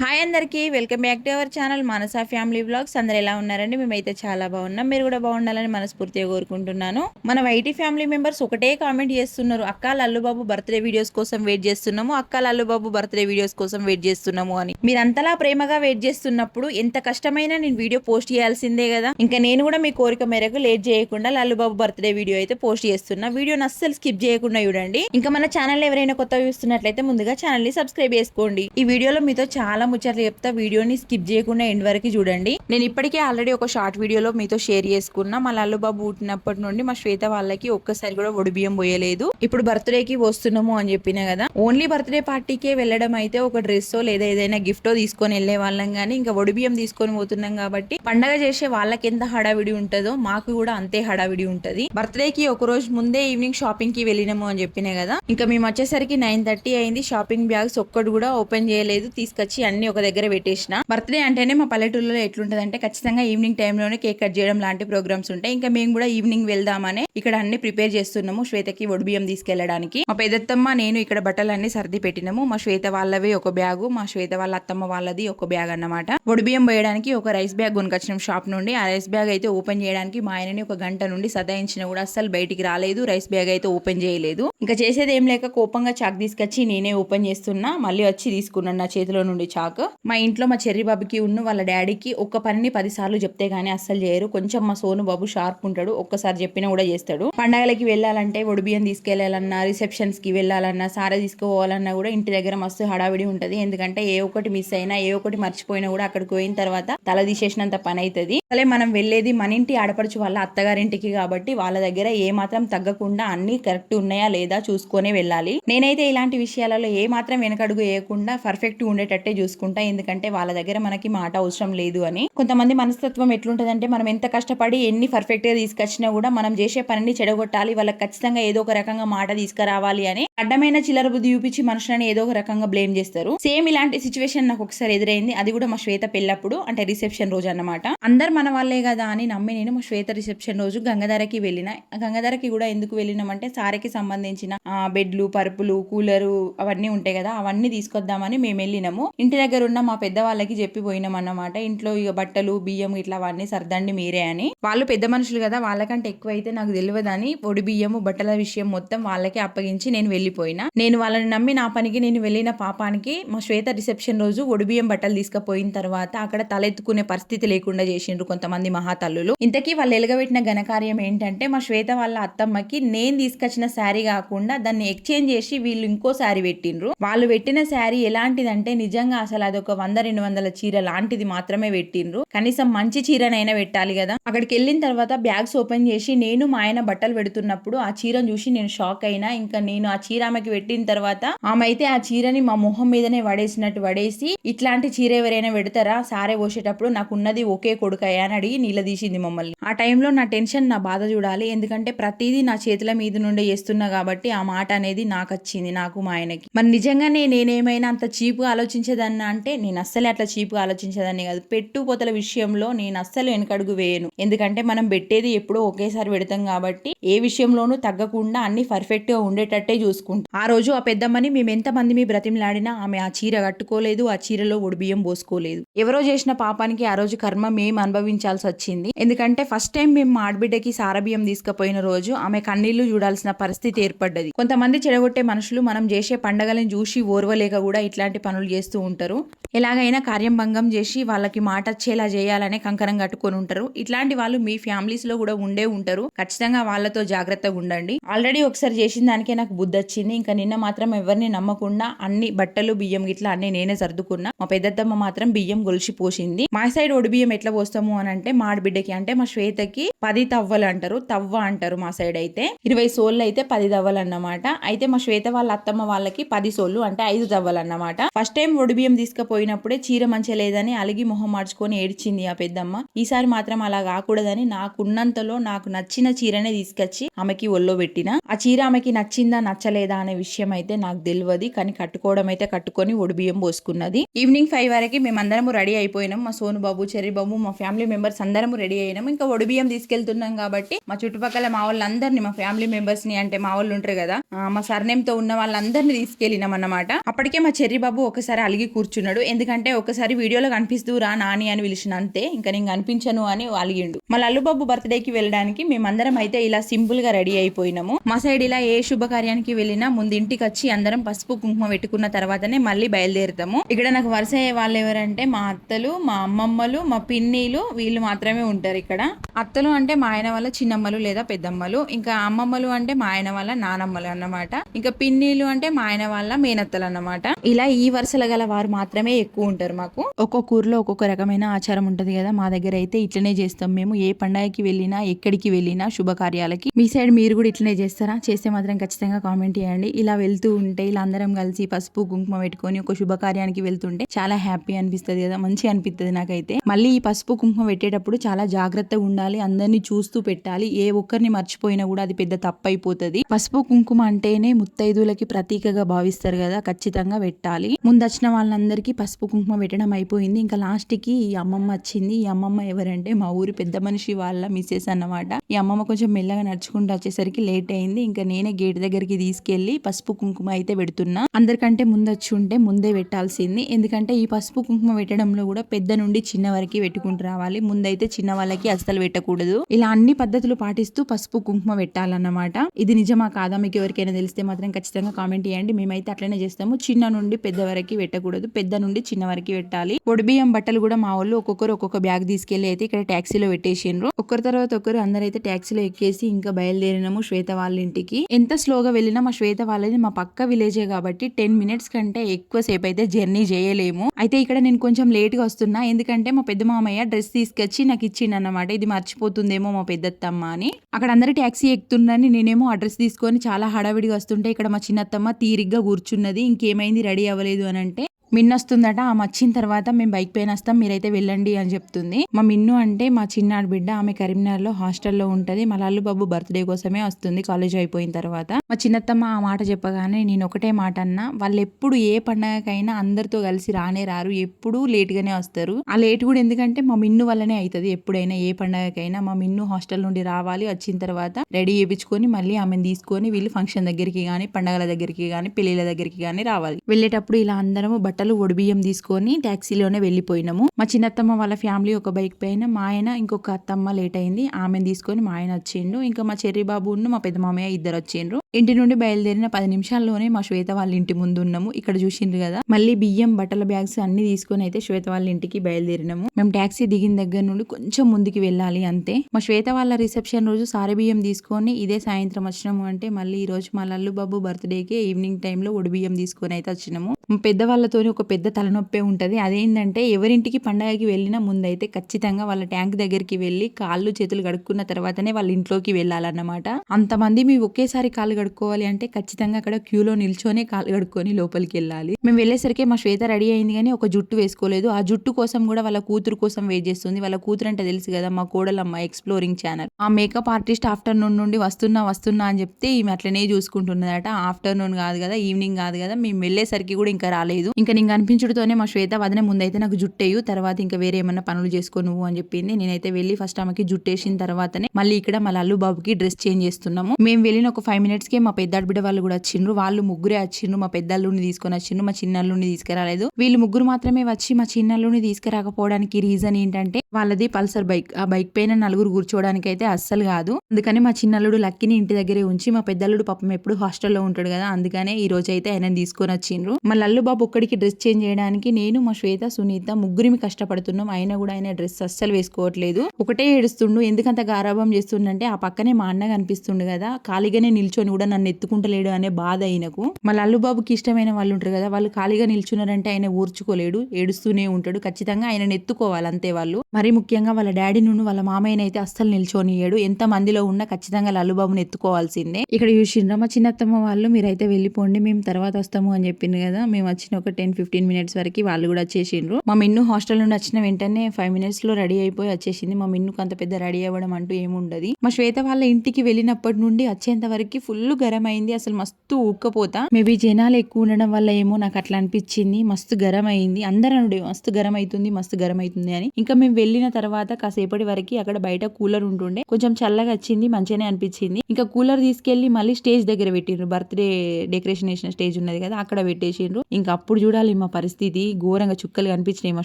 Hi అందరికీ welcome back to our channel Manasa family blogs. అందరు ఎలా ఉన్నారండి? మేమైతే చాలా బాగున్నాం. మీరు కూడా బాగుండాలని మనస్ఫూర్తిగా కోరుకుంటున్నాను. మన వైటీ ఫ్యామిలీ మెంబర్స్ ఒకటే కామెంట్ చేస్తున్నారు. అక్క లల్లుబాబు బర్త్డే వీడియోస్ కోసం వెయిట్ చేస్తున్నాము. అక్క లల్లుబాబు బర్త్డే వీడియోస్ కోసం వెయిట్ చేస్తున్నాము అని. మీరు అంతలా ప్రేమగా వెయిట్ చేస్తున్నప్పుడు ఎంత కష్టమైనా నేను వీడియో పోస్ట్ చేయాల్సిందే కదా. ఇంకా నేను కూడా మీ కోరిక మేరకు లేట్ చేయకుండా లల్లుబాబు బర్త్డే వీడియో అయితే పోస్ట్ చేస్తున్నా. వీడియోని అస్సలు స్కిప్ చేయకుండా చూడండి. ఇంకా మన ఛానల్ ఎవరైనా కొత్త చూస్తున్నట్లయితే ముందుగా ఛానల్ని సబ్స్క్రైబ్ చేసుకోండి. ఈ వీడియోలో మీతో చాలా ముచ్చట్లు చెప్తా వీడియోని స్కిప్ చేయకుండా ఎండ్ వరకు చూడండి. నేను ఇప్పటికే ఆల్రెడీ ఒక షార్ట్ వీడియోలో మీతో షేర్ చేసుకున్నా. మా లల్లుబాబు పుట్టినప్పటి నుండి మా శ్వేత వాళ్ళకి ఒక్కసారి కూడా ఒడిబియ్యం పోయలేదు. ఇప్పుడు బర్త్డేకి వస్తున్నాము అని చెప్పిన కదా ఓన్లీ బర్త్డే పార్టీకే వెళ్ళడం అయితే ఒక డ్రెస్ లేదా ఏదైనా గిఫ్టో తీసుకొని వెళ్ళే వాళ్ళం కానీ ఇంకా ఒడిబియ్యం తీసుకొని పోతున్నాం కాబట్టి పండగ చేసే వాళ్ళకి ఎంత హడావిడి ఉంటుందో మాకు కూడా అంతే హడావిడి ఉంటది. బర్త్డేకి ఒక రోజు ముందే ఈవినింగ్ షాపింగ్కి వెళ్ళినాము అని చెప్పిన కదా ఇంకా మేము వచ్చేసరికి నైన్ థర్టీ అయింది. షాపింగ్ బ్యాగ్స్ ఒక్కటి కూడా ఓపెన్ చేయలేదు. తీసుకొచ్చి అన్ని ఒక దగ్గర పెట్టేసిన. బర్త్డే అంటేనే మా పల్లెటూరులో ఎట్లుంటుంది అంటే ఖచ్చితంగా ఈవినింగ్ టైంలోనే కేక్ కట్ చేయడం లాంటి ప్రోగ్రామ్స్ ఉంటాయి. ఇంకా మేము కూడా ఈవినింగ్ వెళ్దామని ఇక్కడ అన్ని ప్రిపేర్ చేస్తున్నాము శ్వేతకి ఒడిబియ్యం తీసుకెళ్ళడానికి మా పెద్దత్తమ్మ నేను ఇక్కడ బట్టలన్నీ సర్ది పెట్టినాము. మా శ్వేత వాళ్ళవి ఒక బ్యాగు మా శ్వేత వాళ్ళ అత్తమ్మ వాళ్ళది ఒక బ్యాగ్ అన్నమాట. ఒడిబియ్యం పోయడానికి ఒక రైస్ బ్యాగ్ కొనుకొచ్చినాం షాప్ నుండి. ఆ రైస్ బ్యాగ్ అయితే ఓపెన్ చేయడానికి మా ఆయనని ఒక గంట నుండి సదాయించిన కూడా అస్సలు బయటికి రాలేదు. రైస్ బ్యాగ్ అయితే ఓపెన్ చేయలేదు. ఇంకా చేసేది ఏం లేక కోపంగా చాక్ తీసుకొచ్చి నేనే ఓపెన్ చేస్తున్నా. మళ్ళీ వచ్చి తీసుకున్నాను నా చేతిలో నుండి చాక్ మా ఇంట్లో మా చెర్రి బాబుకి ఉన్న వాళ్ళ డాడీకి ఒక్క పనిని పది సార్లు చెప్తే గానీ అస్సలు చేయరు. కొంచెం మా సోను బాబు షార్ప్ ఉంటాడు. ఒక్కసారి చెప్పినా కూడా చేస్తాడు. పండగలకి వెళ్ళాలంటే ఒడిబియ్యం తీసుకెళ్ళాలన్నా రిసెప్షన్స్కి వెళ్ళాలన్నా సారా తీసుకోవాలన్నా కూడా ఇంటి దగ్గర మస్తు హడావిడి ఉంటది. ఎందుకంటే ఏ ఒక్కటి మిస్ అయినా ఏ ఒక్కటి మర్చిపోయినా కూడా అక్కడికి పోయిన తర్వాత తల తీసేసినంత పని అవుతుంది అసలే మనం వెళ్ళేది మన ఇంటి ఆడపడుచు వాళ్ళ అత్తగారింటికి కాబట్టి వాళ్ళ దగ్గర ఏ మాత్రం తగ్గకుండా అన్ని కరెక్ట్ ఉన్నాయా లేదా చూసుకొని వెళ్ళాలి. నేనైతే ఇలాంటి విషయాలలో ఏ మాత్రం వెనకడుగు వేయకుండా పర్ఫెక్ట్ ఉండేటట్టే చూసుకుంటా. ఎందుకంటే వాళ్ళ దగ్గర మనకి మాట అవసరం లేదు అని. కొంతమంది మనస్తత్వం ఎట్లుంటుందంటే మనం ఎంత కష్టపడి ఎన్ని పర్ఫెక్ట్గా తీసుకొచ్చినా కూడా మనం చేసే పనిని చెడగొట్టాలి. వాళ్ళకి ఖచ్చితంగా ఏదో ఒక రకంగా మాట తీసుకురావాలి అని. అడ్డమైన చిల్లర బుద్ధి చూపించి మనుషులని ఏదో ఒక రకంగా బ్లేమ్ చేస్తారు. సేమ్ ఇలాంటి సిచ్యువేషన్ నాకు ఒకసారి ఎదురైంది. అది కూడా మా శ్వేత పెళ్ళప్పుడు అంటే రిసెప్షన్ రోజు అన్నమాట. అందరు మన వాళ్ళే కదా అని నమ్మి నేను మా శ్వేత రిసెప్షన్ రోజు గంగాధరకి వెళ్ళిన. గంగధరకి గంగాధరకి కూడా ఎందుకు వెళ్ళినామంటే సారీకి సంబంధించిన బెడ్లు పరుపులు కూలరు అవన్నీ ఉంటాయి కదా అవన్నీ తీసుకొద్దామని మేము వెళ్ళినాము. ఇంటి దగ్గర ఉన్న మా పెద్దవాళ్ళకి చెప్పి పోయినాం అన్నమాట. ఇంట్లో ఇక బట్టలు బియ్యం ఇట్లా అవన్నీ సర్దండి మీరే అని. వాళ్ళు పెద్ద మనుషులు కదా వాళ్ళకంటే ఎక్కువ అయితే నాకు తెలియదని పొడి బియ్యము బట్టల విషయం మొత్తం వాళ్ళకి అప్పగించి నేను వెళ్ళిపోయినా. నేను వాళ్ళని నమ్మి నా పనికి నేను వెళ్ళిన పాపానికి మా శ్వేత రిసెప్షన్ రోజు ఒడి బియ్యం బట్టలు తీసుకుపోయిన తర్వాత అక్కడ తలెత్తుకునే పరిస్థితి లేకుండా చేసిండ్రు కొంతమంది మహాతల్లులు. ఇంతకీ వాళ్ళు ఎలగబెట్టిన ఘనకార్యం ఏంటంటే మా శ్వేత వాళ్ళ అత్తమ్మకి నేను తీసుకొచ్చిన శారీ కాకుండా దాన్ని ఎక్స్చేంజ్ చేసి వీళ్ళు ఇంకో శారీ పెట్టిండ్రు. వాళ్ళు పెట్టిన శారీ ఎలాంటిదంటే నిజంగా అసలు అదొక వంద రెండు వందల చీర లాంటిది మాత్రమే పెట్టిండ్రు. కనీసం మంచి చీరనైనా పెట్టాలి కదా. అక్కడికి వెళ్ళిన తర్వాత బ్యాగ్స్ ఓపెన్ చేసి నేను మా ఆయన బట్టలు పెడుతున్నప్పుడు ఆ చీరను చూసి నేను షాక్ అయినా. ఇంకా నేను ఆ చీర ఆమెకి పెట్టిన తర్వాత ఆమె అయితే ఆ చీరని మా మొహం మీదనే వడేసినట్టు వడేసి ఇట్లాంటి చీర ఎవరైనా పెడతారా? సారే పోసేటప్పుడు నాకు ఉన్నది ఒకే కొడుకయ్యా అని అడిగి నిలదీసింది మమ్మల్ని. ఆ టైంలో నా టెన్షన్ నా బాధ చూడాలి. ఎందుకంటే ప్రతిదీ నా చేతుల మీద నుండి చేస్తున్నా కాబట్టి ఆ మాట అనేది నాకు వచ్చింది నాకు మా ఆయనకి. మరి నిజంగానే నేనేమైనా అంత చీప్గా ఆలోచించేదాన్ని? అంటే నేను అస్సలే అట్లా చీప్గా ఆలోచించేదాన్ని కాదు. పెట్టుపోతల విషయంలో నేను అస్సలు వెనకడుగు వేయను. ఎందుకంటే మనం పెట్టేది ఎప్పుడో ఒకేసారి పెడతాం కాబట్టి ఏ విషయంలోనూ తగ్గకుండా అన్ని పర్ఫెక్ట్గా ఉండేటట్టే చూసుకుంటాం. ఆ రోజు ఆ పెద్దమ్మని మేము ఎంత మంది మీ బ్రతిమలాడినా ఆమె ఆ చీర కట్టుకోలేదు ఆ చీరలో ఒడిబియ్యం పోసుకోలేదు. ఎవరో చేసిన పాపానికి ఆ రోజు కర్మ మేము అనుభవించాల్సి వచ్చింది. ఎందుకంటే ఫస్ట్ టైం మేము మా ఆడబిడ్డకి సారబియ్యం తీసుకుపోయిన రోజు ఆమె కన్నీళ్ళు చూడాల్సిన పరిస్థితి ఏర్పడ్డది. కొంతమంది చెడగొట్టే మనుషులు మనం చేసే పండగలను చూసి ఓర్వలేక కూడా ఇట్లాంటి పనులు చేస్తూ ఉంటారు. ఎలాగైనా కార్యం భంగం చేసి వాళ్ళకి మాట వచ్చేలా చేయాలనే కంకణం కట్టుకొని ఉంటారు. ఇట్లాంటి వాళ్ళు మీ ఫ్యామిలీస్లో కూడా ఉండే ఉంటారు. ఖచ్చితంగా వాళ్ళతో జాగ్రత్తగా ఉండండి. ఆల్రెడీ ఒకసారి చేసిన దానికే నాకు బుద్ధి వచ్చింది. ఇంకా నిన్న మాత్రం ఎవరిని నమ్మకుండా అన్ని బట్టలు బియ్యం గిట్లా అన్ని నేనే సర్దుకున్నా. మా పెద్దత్తమ్మ మాత్రం బియ్యం గొలిచి పోసింది. మా సైడ్ ఒడి బియ్యం ఎట్లా పోస్తాము అని అంటే మా బిడ్డకి అంటే మా శ్వేతకి పది తవ్వలు అంటారు. తవ్వ అంటారు మా సైడ్ అయితే. ఇరవై సోళ్ళు అయితే పది తవ్వలు అన్నమాట. అయితే మా శ్వేత వాళ్ళ అత్తమ్మ వాళ్ళకి పది సోళ్ళు అంటే ఐదు తవ్వలు అన్నమాట. ఫస్ట్ టైం ఒడి బియ్యం తీసుకుపోయినప్పుడే చీర మంచిగా లేదని అలిగి మొహం మార్చుకొని ఏడ్చింది ఆ పెద్దమ్మ. ఈసారి మాత్రం అలా కాకూడదని నాకున్నంతలో నాకు నచ్చిన చీరనే తీసుకొచ్చి ఆమెకి ఒళ్ళో పెట్టిన. ఆ చీర ఆమెకి నచ్చిందా నచ్చలేదా అనే విషయం అయితే నాకు తెలియదు కానీ కట్టుకోవడం అయితే కట్టుకొని ఒడిబియ్యం పోసుకున్నది. ఈవినింగ్ ఫైవ్ వరకు మేమందరము రెడీ అయిపోయినాం. మా సోను బాబు చెర్రి బాబు మా ఫ్యామిలీ మెంబర్స్ అందరము రెడీ అయినాం. ఇంకా ఒడిబియ్యం తీసుకెళ్తున్నాం కాబట్టి మా చుట్టుపక్కల మా వాళ్ళందరినీ మా ఫ్యామిలీ మెంబర్స్ని అంటే మా వాళ్ళు ఉంటారు కదా మా సర్నేమ్తో ఉన్న వాళ్ళందరినీ తీసుకెళ్ళినాం అన్నమాట. అప్పటికే మా చెర్రి బాబు ఒకసారి అలిగి కూర్చు కూర్చున్నాడు. ఎందుకంటే ఒకసారి వీడియోలో కనిపిస్తూ రా నాని అని పిలిచిన అంతే ఇంకా నేను కనిపించను అని అలిగిండు. మళ్ళీ అల్లుబాబు బర్త్డేకి వెళ్ళడానికి మేమందరం అయితే ఇలా సింపుల్గా రెడీ అయిపోయినాము. మా సైడ్ ఇలా ఏ శుభకార్యానికి వెళ్ళినా ముందు ఇంటికి వచ్చి అందరం పసుపు కుంకుమ పెట్టుకున్న తర్వాతనే మళ్ళీ బయలుదేరుతాము. ఇక్కడ నాకు వరుస అయ్యే వాళ్ళు ఎవరంటే మా అత్తలు మా అమ్మమ్మలు మా పిన్నిలు వీళ్ళు మాత్రమే ఉంటారు ఇక్కడ. అత్తలు అంటే మా ఆయన వాళ్ళ చిన్నమ్మలు లేదా పెద్దమ్మలు. ఇంకా అమ్మమ్మలు అంటే మా ఆయన వాళ్ళ నానమ్మలు అన్నమాట. ఇంకా పిన్నిలు అంటే మా ఆయన వాళ్ళ మేనత్తలు అన్నమాట. ఇలా ఈ వరుసల గల వారు మాత్రమే ఎక్కువ ఉంటారు మాకు. ఒక్కొక్క ఊర్లో ఒక్కొక్క రకమైన ఆచారం ఉంటుంది కదా. మా దగ్గర అయితే ఇట్లనే చేస్తాం మేము. ఏ పండగకి వెళ్ళినా ఎక్కడికి వెళ్ళినా శుభకార్యాలకి. మీ సైడ్ మీరు కూడా ఇట్లనే చేస్తారా? చేస్తే మాత్రం ఖచ్చితంగా కామెంట్ చేయండి. ఇలా వెళ్తూ ఉంటే ఇలా అందరం కలిసి పసుపు కుంకుమ పెట్టుకొని ఒక శుభకార్యానికి వెళ్తుంటే చాలా హ్యాపీ అనిపిస్తుంది కదా. మంచి అనిపిస్తుంది నాకైతే. మళ్ళీ ఈ పసుపు కుంకుమ పెట్టేటప్పుడు చాలా జాగ్రత్తగా ఉండాలి. అందరినీ చూస్తూ పెట్టాలి. ఏ ఒక్కరిని మర్చిపోయినా కూడా అది పెద్ద తప్పు అయిపోతుంది పసుపు కుంకుమ అంటేనే ముత్తైదులకి ప్రతీకగా భావిస్తారు కదా. ఖచ్చితంగా పెట్టాలి. ముందు వచ్చిన వాళ్ళందరికీ పసుపు కుంకుమ పెట్టడం అయిపోయింది. ఇంకా లాస్ట్కి ఈ అమ్మమ్మ వచ్చింది. ఈ అమ్మమ్మ ఎవరంటే మా ఊరి పెద్ద మనిషి వాళ్ళ మిస్సెస్ అన్నమాట. ఈ అమ్మమ్మ కొంచెం మెల్లగా నడుచుకుంటూ వచ్చేసరికి లేట్ అయింది. ఇంకా నేనే గేట్ దగ్గరికి తీసుకెళ్ళి పసుపు కుంకుమ అయితే పెడుతున్నా. అందరికంటే ముందు వచ్చి ఉంటే ముందే పెట్టాల్సింది. ఎందుకంటే ఈ పసుపు కుంకుమ పెట్టడంలో కూడా పెద్ద నుండి చిన్న వరకు పెట్టుకుంటూ రావాలి. ముందైతే చిన్న వాళ్ళకి అస్సలు పెట్టకూడదు. ఇలా అన్ని పద్ధతులు పాటిస్తూ పసుపు కుంకుమ పెట్టాలన్నమాట. ఇది నిజమా కాదా? మీకు ఎవరికైనా తెలిస్తే మాత్రం ఖచ్చితంగా కామెంట్ చేయండి. మేమైతే అట్లనే చేస్తాము. చిన్న నుండి పెద్ద వరకు పెట్టకూడదు. పెద్ద నుండి చిన్న వరకు పెట్టాలి. పొడి బియ్యం బట్టలు కూడా మా వాళ్ళు ఒక్కొక్కరు ఒక్కొక్క బ్యాగ్ తీసుకెళ్ళి అయితే ఇక్కడ ట్యాక్సీలో పెట్టేసిండ్రు. ఒకరి తర్వాత ఒకరు అందరైతే ట్యాక్సీలో ఎక్కేసి ఇంకా బయలుదేరినాము శ్వేత వాళ్ళ ఇంటికి. ఎంత స్లోగా వెళ్ళినా మా శ్వేత వాళ్ళది మా పక్క విలేజే కాబట్టి టెన్ మినిట్స్ కంటే ఎక్కువ సేపు అయితే జర్నీ చేయలేము. అయితే ఇక్కడ నేను కొంచెం లేట్గా వస్తున్నా. ఎందుకంటే మా పెద్ద మామయ్య డ్రెస్ తీసుకొచ్చి నాకు ఇచ్చిండు అన్నమాట ఇది మర్చిపోతుందేమో మా పెద్దత్తమ్మ అని. అక్కడ అందరు ట్యాక్సీ ఎక్కుతున్నారని నేనేమో అడ్రస్ తీసుకొని చాలా హడావిడిగా వస్తుంటే ఇక్కడ మా చిన్నత్తమ్మ తీరిగ్గా కూర్చున్నది. ఇంకేమైంది? రెడీ అవ్వలేదు అని అంటే మిన్ను వస్తుందట ఆమె వచ్చిన తర్వాత మేము బైక్ పైన వస్తాం మీరైతే వెళ్ళండి అని చెప్తుంది. మా మిన్ను అంటే మా చిన్నాడు బిడ్డ ఆమె కరీంనగర్లో హాస్టల్లో ఉంటది. మా లల్లు బాబు బర్త్డే కోసమే వస్తుంది కాలేజ్ అయిపోయిన తర్వాత. మా చిన్నత్తమ్మ ఆ మాట చెప్పగానే నేను ఒకటే మాట అన్నా వాళ్ళు ఎప్పుడు ఏ పండగకైనా అందరితో కలిసి రానే రారు ఎప్పుడూ లేట్ గానే వస్తారు. ఆ లేట్ కూడా ఎందుకంటే మా మిన్ను వల్లనే అవుతుంది ఎప్పుడైనా ఏ పండగకైనా. మా మిన్ను హాస్టల్ నుండి రావాలి వచ్చిన తర్వాత రెడీ చేయించుకొని మళ్ళీ ఆమెను తీసుకొని వీళ్ళు ఫంక్షన్ దగ్గరికి కానీ పండగల దగ్గరికి కానీ పెళ్ళిళ్ళ దగ్గరికి కానీ రావాలి. వెళ్ళేటప్పుడు ఇలా అందరము బట్టలు ఒడిబియ్యం తీసుకొని ట్యాక్సీలోనే వెళ్ళిపోయినాము. మా చిన్నత్తమ్మ వాళ్ళ ఫ్యామిలీ ఒక బైక్ పైన మా ఆయన ఇంకొక అత్తమ్మ లేట్ అయింది. ఆమెను తీసుకొని మా ఆయన వచ్చిండు. ఇంకా మా చెర్రి బాబును మా పెద్ద మామయ్య ఇద్దరు వచ్చిండ్రు. ఇంటి నుండి బయలుదేరిన పది నిమిషాల్లోనే మా శ్వేత వాళ్ళ ఇంటి ముందు ఉన్నాము. ఇక్కడ చూసిండ్రు కదా. మళ్ళీ బియ్యం బట్టల బ్యాగ్స్ అన్ని తీసుకొని అయితే శ్వేత వాళ్ళ ఇంటికి బయలుదేరినాము. మేము ట్యాక్సీ దిగిన దగ్గర నుండి కొంచెం ముందుకి వెళ్ళాలి అంతే. మా శ్వేత వాళ్ళ రిసెప్షన్ రోజు సారీ బియ్యం తీసుకొని ఇదే సాయంత్రం వచ్చినాము అంటే మళ్ళీ ఈ రోజు మా లల్లు బాబు బర్త్డేకి ఈవినింగ్ టైంలో ఒడి బియ్యం తీసుకొని అయితే వచ్చినాము. మా పెద్దవాళ్ళతోని ఒక పెద్ద తలనొప్పే ఉంటుంది. అదేంటంటే ఎవరింటికి పండగకి వెళ్ళినా ముందైతే ఖచ్చితంగా వాళ్ళ ట్యాంక్ దగ్గరికి వెళ్ళి కాళ్ళు చేతులు కడుక్కున్న తర్వాతనే వాళ్ళ ఇంట్లోకి వెళ్ళాలన్నమాట. అంతమంది మీ ఒకేసారి కాళ్ళు కడుక్కోవాలి అంటే ఖచ్చితంగా అక్కడ క్యూలో నిల్చొనే కాళ్ళు కడుక్కొని లోపలికి వెళ్ళాలి. మేము వెళ్ళేసరికి మా శ్వేత రెడీ అయింది కానీ ఒక జుట్టు వేసుకోలేదు. ఆ జుట్టు కోసం కూడా వాళ్ళ కూతురు కోసం వెయిట్ చేస్తుంది. వాళ్ళ కూతురు అంటే తెలుసు కదా మా కోడలమ్మ ఎక్స్ప్లోరింగ్ ఛానల్. ఆ మేకప్ ఆర్టిస్ట్ ఆఫ్టర్నూన్ నుండి వస్తున్నా వస్తున్నా అని చెప్తే ఈమె అట్లనే చూసుకుంటున్నదట. ఆఫ్టర్నూన్ కాదు కదా ఈవినింగ్ కాదు కదా మేము వెళ్ళేసరికి కూడా ఇంకా రాలేదు. ఇంకా నేను అనిపించడంతోనే మా శ్వేత వదిన ముందైతే నాకు జుట్టేయు తర్వాత ఇంకా వేరే ఏమైనా పనులు చేసుకో నువ్వు అని చెప్పింది. నేనైతే వెళ్ళి ఫస్ట్ ఆమెకి జుట్టేసిన తర్వాతనే మళ్ళీ ఇక్కడ మా లల్లు బాబుకి డ్రెస్ చేంజ్ చేస్తున్నాము. మేము వెళ్ళిన ఒక ఫైవ్ మినిట్స్కి మా పెద్ద బిడ్డ వాళ్ళు కూడా వచ్చిండ్రు. వాళ్ళు ముగ్గురే వచ్చిండ్రు. మా పెద్దల్లుని తీసుకొని వచ్చిండ్రు. మా చిన్నల్లుని తీసుకురాలేదు. వీళ్ళు ముగ్గురు మాత్రమే వచ్చి మా చిన్నల్లుని తీసుకురాకపోవడానికి రీజన్ ఏంటంటే వాళ్ళది పల్సర్ బైక్. ఆ బైక్ పైన నలుగురు కూర్చోవడానికి అయితే అస్సలు కాదు. అందుకని మా చిన్నల్లుడు లక్కిని ఇంటి దగ్గరే ఉంచి మా పెద్దల్లుడు పాపం ఎప్పుడు హాస్టల్లో ఉంటాడు కదా అందుకనే ఈ రోజు అయితే ఆయన తీసుకొని వచ్చిండ్రు. మా లల్లు బాబు ఒక్కడికి డ్రెస్ చేంజ్ చేయడానికి నేను మా శ్వేత సునీత ముగ్గురిమి కష్టపడుతున్నాం. అయినా కూడా ఆయన డ్రెస్ అస్సలు వేసుకోవట్లేదు. ఒకటే ఏడుస్తుండు ఎందుకంత గారాభం చేస్తుండంటే ఆ పక్కనే మా అన్న కనిపిస్తుండు కదా ఖాళీగానే నిల్చొని కూడా నన్ను ఎత్తుకుంటలేడు అనే బాధ ఆయనకు మా లల్లుబాబుకి ఇష్టమైన వాళ్ళు ఉంటారు కదా వాళ్ళు ఖాళీగా నిల్చున్నారంటే ఆయన ఊర్చుకోలేడు ఏడుస్తూనే ఉంటాడు. ఖచ్చితంగా ఆయనను ఎత్తుకోవాలి అంతే వాళ్ళు. మరి ముఖ్యంగా వాళ్ళ డాడీ నుండి వాళ్ళ మామయ్యనైతే అస్సలు నిల్చొనియడు ఎంత మందిలో ఉన్నా ఖచ్చితంగా లల్లుబాబుని ఎత్తుకోవాల్సిందే. ఇక్కడ చూసిండ్రా మా చిన్నత్తమ్మ వాళ్ళు మీరైతే వెళ్ళిపోండి మేము తర్వాత వస్తాము అని చెప్పింది కదా మేము వచ్చిన ఒక టెన్ ఫిఫ్టీన్ మినిట్స్ వరకు వాళ్ళు కూడా వచ్చేసిండ్రు. మా మిన్ను హాస్టల్ నుండి వచ్చిన వెంటనే ఫైవ్ మినిట్స్లో రెడీ అయిపోయి వచ్చేసింది. మా మిన్నుకు అంత పెద్ద రెడీ అవ్వడం అంటూ ఏముండదు. మా శ్వేత వాళ్ళ ఇంటికి వెళ్ళినప్పటి నుండి వచ్చేంత వరకు ఫుల్ గరం అయింది అసలు మస్తు ఉక్కపోతా మేబీ జనాలు ఎక్కువ ఉండడం వల్ల ఏమో నాకు అట్లా అనిపించింది. మస్తు గరం అయింది అందరూ మస్తు గరం అవుతుంది మస్తు గరం అవుతుంది అని. ఇంకా మేము వెళ్ళిన తర్వాత కాసేపటి వరకు అక్కడ బయట కూలర్ ఉంటుండే. కొంచెం చల్లగా వచ్చింది మంచిగానే అనిపించింది. ఇంకా కూలర్ తీసుకెళ్ళి మళ్ళీ స్టేజ్ దగ్గర పెట్టిండ్రు. బర్త్డే డెకరేషన్ వేసిన స్టేజ్ ఉన్నది కదా అక్కడ పెట్టేసిండ్రు. ఇంకా అప్పుడు చూడ చూడాలి మా పరిస్థితి. ఘోరంగా చుక్కలు కనిపించినాయి మా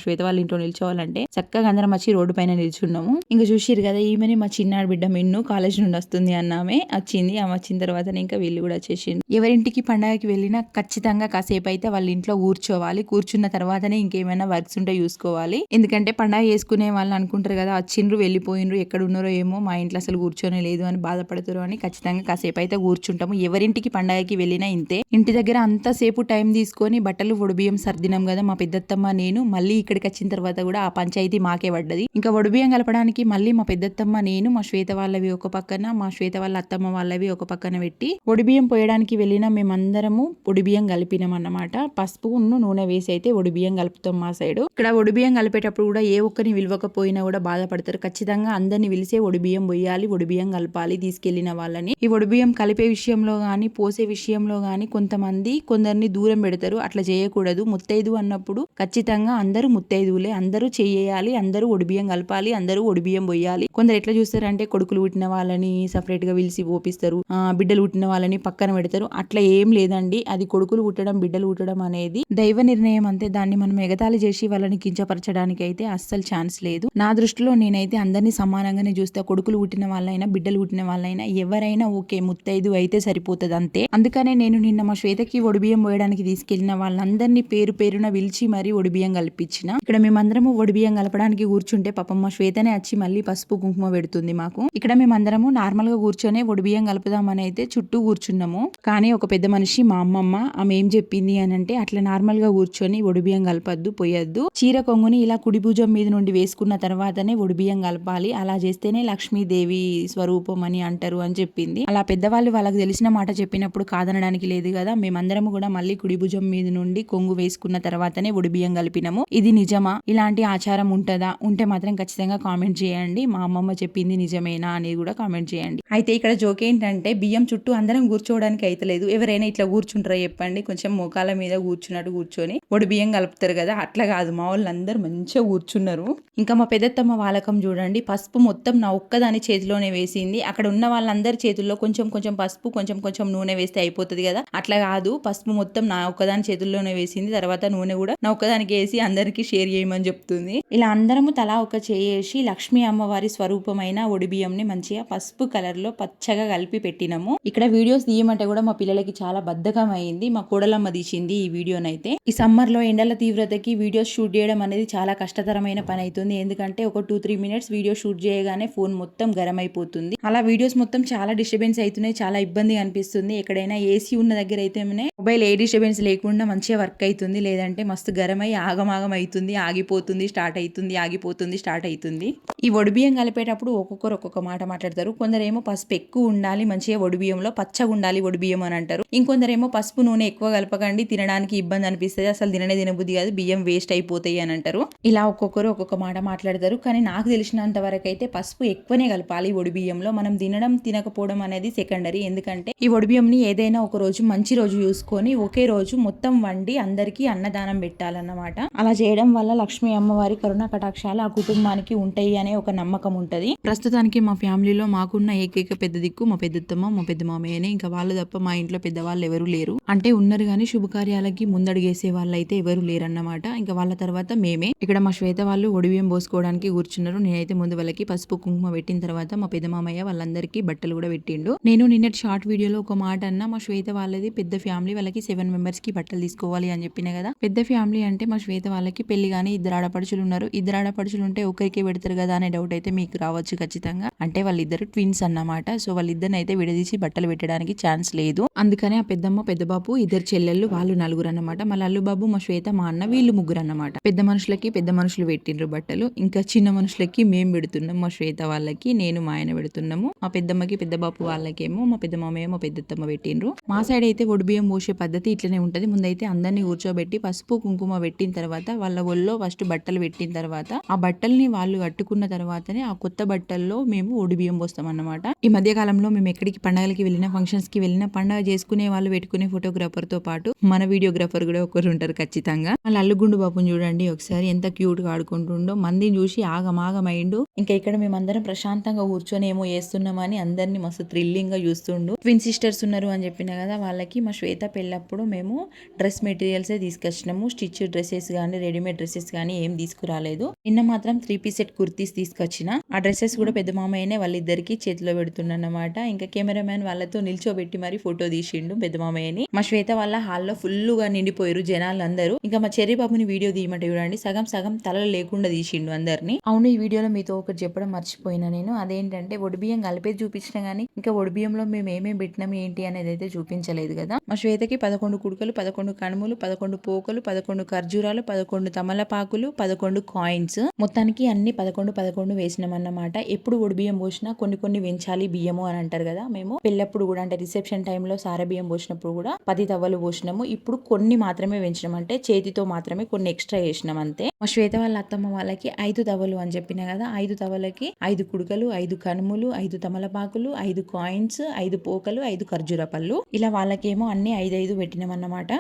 శ్వేత వాళ్ళ ఇంట్లో నిల్చోవాలంటే. చక్కగా అందరం వచ్చి రోడ్డు పైన నిల్చున్నాము. ఇంకా చూసిరు కదా ఈమెనే మా చిన్నాడు బిడ్డ మిన్ను కాలేజ్ నుండి వస్తుంది అన్నామే. వచ్చింది ఆమె వచ్చిన తర్వాత ఇంకా వీళ్ళు కూడా వచ్చేసింది ఎవరింటికి పండగకి వెళ్ళినా ఖచ్చితంగా కాసేపు అయితే వాళ్ళ ఇంట్లో కూర్చోవాలి. కూర్చున్న తర్వాతనే ఇంకేమైనా వర్క్స్ ఉంటే చూసుకోవాలి. ఎందుకంటే పండగ చేసుకునే వాళ్ళు అనుకుంటారు కదా వచ్చిండ్రు వెళ్ళిపోయినరు ఎక్కడ ఉన్నారో ఏమో మా ఇంట్లో అసలు కూర్చొని లేదు అని బాధపడుతారు అని ఖచ్చితంగా కాసేపు అయితే కూర్చుంటాము. ఎవరింటికి పండగకి వెళ్ళినా ఇంతే. ఇంటి దగ్గర అంతసేపు టైం తీసుకొని బట్టలు ఒడిబియ్యం సర్దినాం కదా మా పెద్దత్తమ్మ నేను మళ్ళీ ఇక్కడికి వచ్చిన తర్వాత కూడా ఆ పంచాయతీ మాకే పడ్డది. ఇంకా ఒడిబియ్యం కలపడానికి మళ్ళీ మా పెద్దత్తమ్మ నేను మా శ్వేత వాళ్ళవి ఒక పక్కన మా శ్వేత వాళ్ళ అత్తమ్మ వాళ్ళవి ఒక పక్కన పెట్టి ఒడిబియ్యం పోయడానికి వెళ్ళిన మేమందరము ఒడిబియ్యం కలిపినాం అన్నమాట. పసుపు నూనె వేసి అయితే ఒడిబియ్యం కలుపుతాం మా సైడ్. ఇక్కడ ఒడిబియ్యం కలిపేటప్పుడు కూడా ఏ ఒక్కరిని విలువకపోయినా కూడా బాధపడతారు. ఖచ్చితంగా అందరిని పిలిసే ఒడిబియ్యం పోయాలి ఒడిబియ్యం కలపాలి తీసుకెళ్ళిన వాళ్ళని. ఈ ఒడిబియ్యం కలిపే విషయంలో గాని పోసే విషయంలో గాని కొంతమంది కొందరిని దూరం పెడతారు. అట్లా చేయకూడదు. ముత్తైదు అన్నప్పుడు ఖచ్చితంగా అందరూ ముత్తైదువులే. అందరూ చేయాలి అందరూ ఒడిబియ్యం కలపాలి. అందరూ ఒడిబియ్యం పోయాలి కొందరు ఎట్లా చూస్తారంటే కొడుకులు పుట్టిన వాళ్ళని సపరేట్గా పిలిచి ఓపిస్తారు ఆ, బిడ్డలు పుట్టిన వాళ్ళని పక్కన పెడతారు. అట్లా ఏం లేదండి. అది కొడుకులు పుట్టడం బిడ్డలు పుట్టడం అనేది దైవ నిర్ణయం అంతే. దాన్ని మనం ఎగతాళి చేసి వాళ్ళని కించపరచడానికి అయితే అస్సలు ఛాన్స్ లేదు. నా దృష్టిలో నేనైతే అందరినీ సమానంగానే చూస్తా. కొడుకులు పుట్టిన వాళ్ళైనా బిడ్డలు పుట్టిన వాళ్ళైనా ఎవరైనా ఓకే. ముత్తైదు అయితే సరిపోతుంది అంతే అందుకనే నేను నిన్న మా శ్వేతకి ఒడిబియ్యం పోయడానికి తీసుకెళ్ళిన వాళ్ళందరినీ పేరు పేరున పిలిచి మరీ ఒడిబియ్యం కల్పించిన ఇక్కడ మేమందరము ఒడిబియ్యం కలపడానికి కూర్చుంటే పాపం మా శ్వేతనే వచ్చి మళ్ళీ పసుపు కుంకుమ పెడుతుంది మాకు. ఇక్కడ మేమందరము నార్మల్గా కూర్చొని ఒడిబియ్యం కలుపుదామని అయితే చుట్టూ కూర్చున్నాము. కానీ ఒక పెద్ద మనిషి మా అమ్మమ్మ ఆమె ఏం చెప్పింది అని అంటే అట్లా నార్మల్గా కూర్చొని ఒడిబియ్యం కలపద్దు పోయద్దు చీర కొంగుని ఇలా కుడి భుజం మీద నుండి వేసుకున్న తర్వాతనే ఒడిబియ్యం కలపాలి. అలా చేస్తేనే లక్ష్మీదేవి స్వరూపం అని అంటారు అని చెప్పింది. అలా పెద్దవాళ్ళు వాళ్ళకి తెలిసిన మాట చెప్పినప్పుడు కాదనడానికి లేదు కదా. మేమందరము కూడా మళ్ళీ కుడి భుజం మీద నుండి కొంగు వేసుకున్న తర్వాతనే ఒడిబియ్యం కలిపినాము. ఇది నిజమా? ఇలాంటి ఆచారం ఉంటుందా? ఉంటే మాత్రం ఖచ్చితంగా కామెంట్ చేయండి. మా అమ్మమ్మ చెప్పింది నిజమేనా అనేది కూడా కామెంట్ చేయండి. అయితే ఇక్కడ జోక్ ఏంటంటే బియ్యం చుట్టూ అందరం కూర్చోవడానికి అయితలేదు ఎవరైనా ఇట్లా కూర్చుంటారా చెప్పండి. కొంచెం మోకాల మీద కూర్చున్నట్టు కూర్చొని ఒడి బియ్యం కలుపుతారు కదా. అట్లా కాదు. మా వాళ్ళు మంచిగా కూర్చున్నారు. ఇంకా మా పెద్దత్తమ్మ వాలకం చూడండి. పసుపు మొత్తం నా ఒక్కదాని చేతిలోనే వేసింది. అక్కడ ఉన్న వాళ్ళందరి చేతుల్లో కొంచెం కొంచెం పసుపు కొంచెం కొంచెం నూనె వేస్తే అయిపోతుంది కదా. అట్లా కాదు. పసుపు మొత్తం నా ఒక్కదాని చేతుల్లోనే వేసింది. తర్వాత నూనె కూడా నా ఒక్కదానికి వేసి అందరికి షేర్ చేయమని చెప్తుంది. ఇలా అందరము తలా ఒక చేసి లక్ష్మీ అమ్మవారి స్వరూపమైన ఒడి బియ్యంని మంచిగా పసుపు కలర్లో పచ్చగా కలిపి పెట్టినాము. ఇక్కడ వీడియోస్ తీయమంటే కూడా మా పిల్లలకి చాలా బద్ధకం అయింది. మా కోడలమ్మ తీసింది ఈ వీడియోనైతే. ఈ సమ్మర్లో ఎండల తీవ్రతకి వీడియోస్ షూట్ చేయడం అనేది చాలా కష్టతరమైన పని అవుతుంది ఎందుకంటే ఒక two three minutes video shoot చేయగానే ఫోన్ మొత్తం గరం అయిపోతుంది అలా వీడియోస్ మొత్తం చాలా డిస్టర్బెన్స్ అవుతున్నాయి. చాలా ఇబ్బంది అనిపిస్తుంది. ఎక్కడైనా ఏసీ ఉన్న దగ్గర అయితే మొబైల్ ఏ డిస్టర్బెన్స్ లేకుండా మంచిగా వర్క్ అవుతుంది లేదంటే మస్తు గరమై ఆగమాగం అవుతుంది ఆగిపోతుంది స్టార్ట్ అవుతుంది ఆగిపోతుంది స్టార్ట్ అవుతుంది. ఈ ఒడిబియ్యం కలిపేటప్పుడు ఒక్కొక్కరు ఒక్కొక్క మాట మాట్లాడతారు. కొందరేమో పసుపు ఎక్కువ ఉండాలి మంచిగా వడిబియ్యంలో పచ్చగా ఉండాలి ఒడిబియ్యం అని అంటారు. ఇంకొందరేమో పసుపు నూనె ఎక్కువ కలపకండి తినడానికి ఇబ్బంది అనిపిస్తుంది అసలు తిననే తినబుద్ధి కాదు బియ్యం వేస్ట్ అయిపోతాయి అని అంటారు. ఇలా ఒక్కొక్కరు ఒక్కొక్క మాట మాట్లాడతారు. కానీ నాకు తెలిసినంత వరకు అయితే పసుపు ఎక్కువనే కలపాలి వడిబియ్యంలో. మనం తినడం తినకపోవడం అనేది సెకండరీ ఎందుకంటే ఈ వడిబియ్యంని ఏదైనా ఒక రోజు మంచి రోజు చూసుకొని ఒకే రోజు మొత్తం వండి అందరికీ అన్నదానం పెట్టాలన్నమాట. అలా చేయడం వల్ల లక్ష్మీ అమ్మవారి కరుణ కటాక్షాలు ఆ కుటుంబానికి ఉంటాయి అనే ఒక నమ్మకం ఉంటది. ప్రస్తుతానికి మా ఫ్యామిలీలో మాకున్న ఏకైక పెద్ద దిక్కు మా పెద్దత్తమ్మ మా పెద్ద మామయ్యనే. ఇంకా వాళ్ళు తప్ప మా ఇంట్లో పెద్దవాళ్ళు ఎవరు లేరు. అంటే ఉన్నారు కానీ శుభకార్యాలకి ముందడుగేసే వాళ్ళు అయితే ఎవరు లేరన్నమాట. ఇంకా వాళ్ళ తర్వాత మేమే. ఇక్కడ మా శ్వేత వాళ్ళు ఒడిబియ్యం పోసుకోవడానికి కూర్చున్నారు. నేనైతే ముందు వాళ్ళకి పసుపు కుంకుమ పెట్టిన తర్వాత మా పెద్ద మామయ్య వాళ్ళందరికీ బట్టలు కూడా పెట్టిండు. నేను నిన్నటి షార్ట్ వీడియోలో ఒక మాట అన్న మా శ్వేత వాళ్ళది పెద్ద ఫ్యామిలీ వాళ్ళకి సెవెన్ మెంబర్స్కి బట్టలు తీసుకోవాలి అని చెప్పిన కదా. పెద్ద ఫ్యామిలీ అంటే మా శ్వేత వాళ్ళకి పెళ్ళి కానీ ఇద్దరు ఆడపడుచులు ఉన్నారు. ఇద్దరు ఆడపడుచులు ఉంటే ఒకరికే పెడతారు కదా అనే డౌట్ అయితే మీకు రావచ్చు ఖచ్చితంగా. అంటే వాళ్ళిద్దరు ట్విన్స్ అన్నమాట. సో వాళ్ళిద్దరిని అయితే విడదీసి బట్టలు పెట్టడానికి ఛాన్స్ లేదు. అందుకనే ఆ పెద్దమ్మ పెద్దబాబు ఇద్దరు చెల్లెళ్ళు వాళ్ళు నలుగురు అన్నమాట. మా లల్లు బాబు మా శ్వేత మా అన్న వీళ్ళు ముగ్గురు అన్నమాట. పెద్ద మనుషులకి పెద్ద మనుషులు పెట్టిండ్రు బట్టలు. ఇంకా చిన్న మనుషులకి మేము పెడుతున్నాం. మా శ్వేత వాళ్ళకి నేను మా ఆయన పెడుతున్నాము. మా పెద్దమ్మకి పెద్ద బాపు వాళ్ళకేమో మా పెద్దమ్మ ఏమో మా పెద్దత్తమ్మ పెట్టిండ్రు. మా సైడ్ అయితే ఒడిబియ్యం పోసే పద్ధతి ఇట్లనే ఉంటది. ముందైతే అందరినీ కూర్చోబెట్టి పసుపు కుంకుమ పెట్టిన తర్వాత వాళ్ళ ఒళ్ళో ఫస్ట్ బట్టలు పెట్టిన తర్వాత ఆ బట్టల్ని వాళ్ళు కట్టుకున్న తర్వాతనే ఆ కొత్త బట్టల్లో మేము ఒడిబియ్యం పోస్తాం అన్నమాట ఈ మధ్య కాలంలో మేము ఎక్కడికి పండగలకి వెళ్ళినా ఫంక్షన్స్కి వెళ్ళినా పండగ చేసుకునే వాళ్ళు పెట్టుకునే ఫోటోగ్రాఫర్తో పాటు మన వీడియోగ్రాఫర్ కూడా ఒకరు ఉంటారు ఖచ్చితంగా. వాళ్ళ అల్లుగుండు బాబుని చూడండి ఒకసారి ఎంత క్యూట్గా ఆడుకుంటుండో. మందిని చూసి ఆగమాగమైండు. ఇంకా ఇక్కడ మేమందరం ప్రశాంతంగా కూర్చొని ఏమో చేస్తున్నామని అందరినీ మస్తు థ్రిల్లింగ్గా చూస్తుండు. ట్విన్ సిస్టర్స్ ఉన్నారు అని చెప్పిన కదా వాళ్ళకి మా శ్వేత పెళ్ళప్పుడు మేము డ్రెస్ మెటీరియల్స్ మెటీరియల్సే తీసుకొచ్చినాము. స్టిచ్ డ్రెస్సెస్ కానీ రెడీమేడ్ డ్రెస్సెస్ కానీ ఏం తీసుకురాలేదు. నిన్న మాత్రం త్రీ పీస్ సెట్ కుర్తీస్ తీసుకొచ్చిన. ఆ డ్రెస్సెస్ కూడా పెద్ద మామయ్యనే వాళ్ళిద్దరికి చేతిలో పెడుతున్నమాట ఇంకా కెమెరామ్యాన్ వాళ్ళతో నిల్చోబెట్టి మరి ఫోటో తీసిండు పెద్ద మామయ్యని. మా శ్వేత వాళ్ళ హాల్లో ఫుల్గా నిండిపోయారు జనాలు అందరూ ఇంకా మా చెర్రీ బాబుని వీడియో తీయమంటే చూడండి. సగం సగం తలలు లేకుండా తీసిండు అందరిని. అవును ఈ వీడియోలో మీతో ఒకటి చెప్పడం మర్చిపోయినా నేను. అదేంటంటే ఒడిబియ్యం కలిపేది చూపించిన గానీ ఇంకా ఒడిబియ్యంలో మేము ఏమేమి పెట్టినాం ఏంటి అనేది అయితే చూపించలేదు కదా. మా శ్వేతకి పదకొండు కుడుకలు పదకొండు కణుములు పదకొండు పదకొండు పోకలు పదకొండు ఖర్జూరాలు పదకొండు తమలపాకులు పదకొండు కాయిన్స్. మొత్తానికి అన్ని పదకొండు పదకొండు వేసినాం అన్నమాట ఎప్పుడు ఒడి బియ్యం పోసినా కొన్ని కొన్ని వెంచాలి బియ్యము అని అంటారు కదా మేము. పెళ్ళప్పుడు కూడా అంటే రిసెప్షన్ టైంలో సార బియ్యం పోసినప్పుడు కూడా పది తవ్వలు పోసినాము. ఇప్పుడు కొన్ని మాత్రమే వెంచినాం అంటే చేతితో మాత్రమే కొన్ని ఎక్స్ట్రా చేసినాం అంతే. మా శ్వేత వాళ్ళ అత్తమ్మ వాళ్ళకి ఐదు తవ్వలు అని చెప్పిన కదా ఐదు తవ్వలకి ఐదు కుడుకలు ఐదు కనుములు ఐదు తమలపాకులు ఐదు కాయిన్స్ ఐదు పోకలు ఐదు ఖర్జూర పళ్ళు. ఇలా వాళ్ళకేమో అన్ని ఐదు ఐదు పెట్టినామన్నమాట.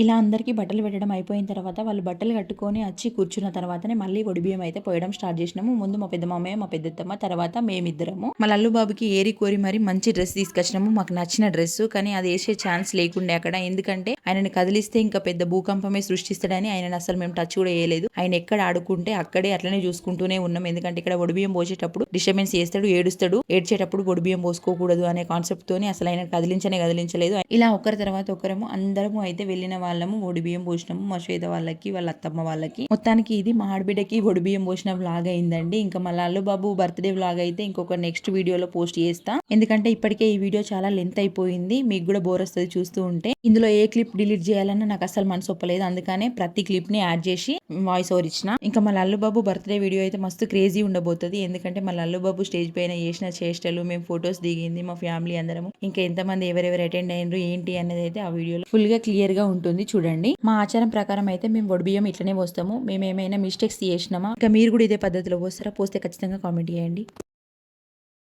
ఇలా అందరికీ బట్టలు పెట్టడం అయిపోయిన తర్వాత వాళ్ళు బట్టలు కట్టుకొని వచ్చి కూర్చున్న తర్వాతనే మళ్ళీ ఒడిబియ్యం అయితే పోయడం స్టార్ట్ చేసినాము. ముందు మా పెద్ద మామయ్య మా పెద్దత్తమ్మ తర్వాత మేమిద్దరము. మా లల్లు బాబుకి ఏరి కోరి మరి మంచి డ్రెస్ తీసుకొచ్చినాము. మాకు నచ్చిన డ్రెస్ కానీ అది వేసే ఛాన్స్ లేకుండే అక్కడ. ఎందుకంటే ఆయనని కదిలిస్తే ఇంకా పెద్ద భూకంపమే సృష్టిస్తాడని ఆయన అసలు మేము టచ్ కూడా వేయలేదు ఆయన ఎక్కడ ఆడుకుంటే అక్కడే అట్లనే చూసుకుంటూనే ఉన్నాం. ఎందుకంటే ఇక్కడ ఒడిబియ్యం పోసేటప్పుడు డిస్టర్బెన్స్ చేస్తాడు ఏడుస్తాడు. ఏడ్చేటప్పుడు ఒడిబియ్యం పోసుకోకూడదు అనే కాన్సెప్ట్ తోని అసలు ఆయన కదిలించనే కదిలించలేదు. ఇలా ఒకరి తర్వాత ఒకరము అందరము అయితే వెళ్ళిన వాళ్ళము ఒడి బియ్యం పోసినాము మా శ్వేత వాళ్ళకి వాళ్ళ అత్తమ్మ వాళ్ళకి. మొత్తానికి ఇది మా ఆడబిడ్డకి ఒడిబియ్యం పోసిన వ్లాగ్ అయిందండి. ఇంకా మా లాల్లు బాబు బర్త్డే వ్లాగ్ అయితే ఇంకొక నెక్స్ట్ వీడియోలో పోస్ట్ చేస్తా. ఎందుకంటే ఇప్పటికే ఈ వీడియో చాలా లెంత్ అయిపోయింది. మీకు కూడా బోర్ వస్తుంది చూస్తూ ఉంటే. ఇందులో ఏ క్లిప్ డిలీట్ చేయాలన్నా నాకు అసలు మనసు ఒప్పలేదు. అందుకనే ప్రతి క్లిప్ని యాడ్ చేసి వాయిస్ ఓవర్ ఇచ్చిన. ఇంకా మా లల్లు బాబు బర్త్డే వీడియో అయితే మస్తు క్రేజీ ఉండబోతుంది. ఎందుకంటే మా లల్లు బాబు స్టేజ్ పైన చేసిన చేష్టలు మేము ఫొటోస్ దిగింది మా ఫ్యామిలీ అందరము. ఇంకా ఎంతమంది ఎవరెవరు అటెండ్ అయ్యారు ఏంటి అనేది అయితే ఆ వీడియోలో ఫుల్గా క్లియర్గా ఉంటుంది. చూడండి. మా ఆచారం ప్రకారం అయితే మేము వడిబియ్యం ఇట్లనే పోస్తాము. మేము ఏమైనా మిస్టేక్స్ చేసినామా? ఇంకా మీరు కూడా ఇదే పద్ధతిలో పోస్తారా? పోస్తే ఖచ్చితంగా కామెంట్ చేయండి.